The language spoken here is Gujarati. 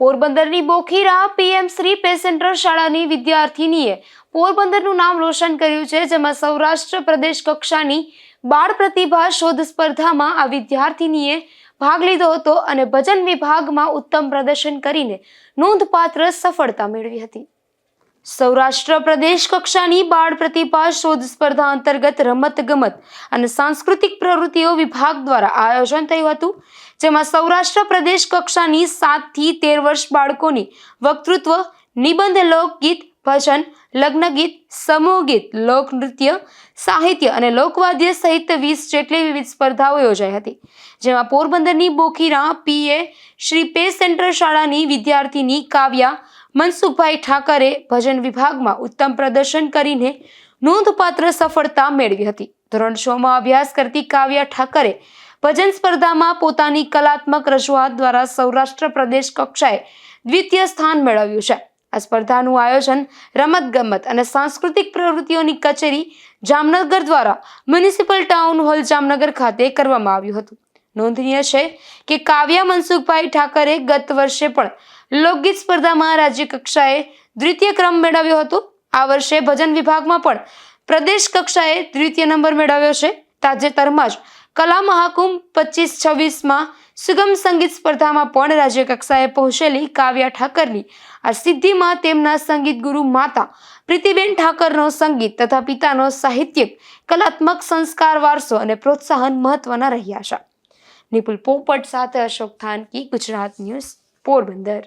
પોરબંદરની બોખીરા પીએમ શ્રી પેસેન્ટર શાળાની વિદ્યાર્થીનીએ પોરબંદરનું નામ રોશન કર્યું છે, જેમાં સૌરાષ્ટ્ર પ્રદેશ કક્ષાની બાળ પ્રતિભા શોધ સ્પર્ધામાં આ વિદ્યાર્થીનીએ ભાગ લીધો હતો અને ભજન વિભાગમાં ઉત્તમ પ્રદર્શન કરીને નોંધપાત્ર સફળતા મેળવી હતી. સૌરાષ્ટ્ર પ્રદેશ કક્ષાની બાળ પ્રતિભા શોધ સ્પર્ધા અંતર્ગત રમત ગમત અને સાંસ્કૃતિક પ્રવૃત્તિઓ વિભાગ દ્વારા આયોજન થયું હતું, જેમાં સૌરાષ્ટ્ર પ્રદેશ કક્ષાની સાતથી તેર વર્ષ બાળકોની વક્તૃત્વ, નિબંધ, લોકગીત ભજન, લગ્ન ગીત, સમૂહ ગીત લોકનૃત્ય સાહિત્ય અને લોકવાદ્ય સહિત વીસ જેટલી વિવિધ સ્પર્ધાઓ યોજાઈ હતી. જેમાં પોરબંદરની Bokhira P A Shri pay centre શાળાની વિદ્યાર્થીની કાવ્યા, મનસુખભાઈ ઠાકરે ભજન વિભાગમાં ઉત્તમ પ્રદર્શન કરીને નોંધપાત્ર સફળતા મેળવી હતી. ધોરણ છ માં અભ્યાસ કરતી કાવ્યા ઠાકરે ભજન સ્પર્ધામાં પોતાની કલાત્મક રજૂઆત દ્વારા સૌરાષ્ટ્ર પ્રદેશ કક્ષાએ દ્વિતીય સ્થાન મેળવ્યું છે. આ સ્પર્ધાનું આયોજન રમતગમત અને સાંસ્કૃતિક પ્રવૃત્તિઓની કચેરી જામનગર દ્વારા મ્યુનિસિપલ ટાઉન હોલ જામનગર ખાતે કરવામાં આવ્યું હતું. નોંધનીય છે કે કાવ્યા મનસુખભાઈ ઠાકરે ગત વર્ષે પણ લોકગીત સ્પર્ધામાં રાજ્ય કક્ષાએ દ્વિતીય ક્રમ મેળવ્યો હતો. આ વર્ષે ભજન વિભાગમાં પણ પ્રદેશ કક્ષાએ દ્વિતીય નંબર મેળવ્યો છે. તાજેતરમાં જ કલા મહાકુંભ પચીસ છવ્વીસમાં સુગમ સંગીત સ્પર્ધામાં પણ રાજ્ય કક્ષાએ પહોંચેલી કાવ્યા ઠાકરની. આ સિદ્ધિમાં તેમના સંગીત ગુરુ માતા પ્રીતિબેન ઠાકરનો સંગીત તથા પિતાનો સાહિત્યિક, કલાત્મક સંસ્કાર વારસો અને પ્રોત્સાહન મહત્વના રહ્યા છે. નિપુલ પોપટ સાથે અશોક થાનકી, ગુજરાત ન્યૂઝ, પોરબંદર.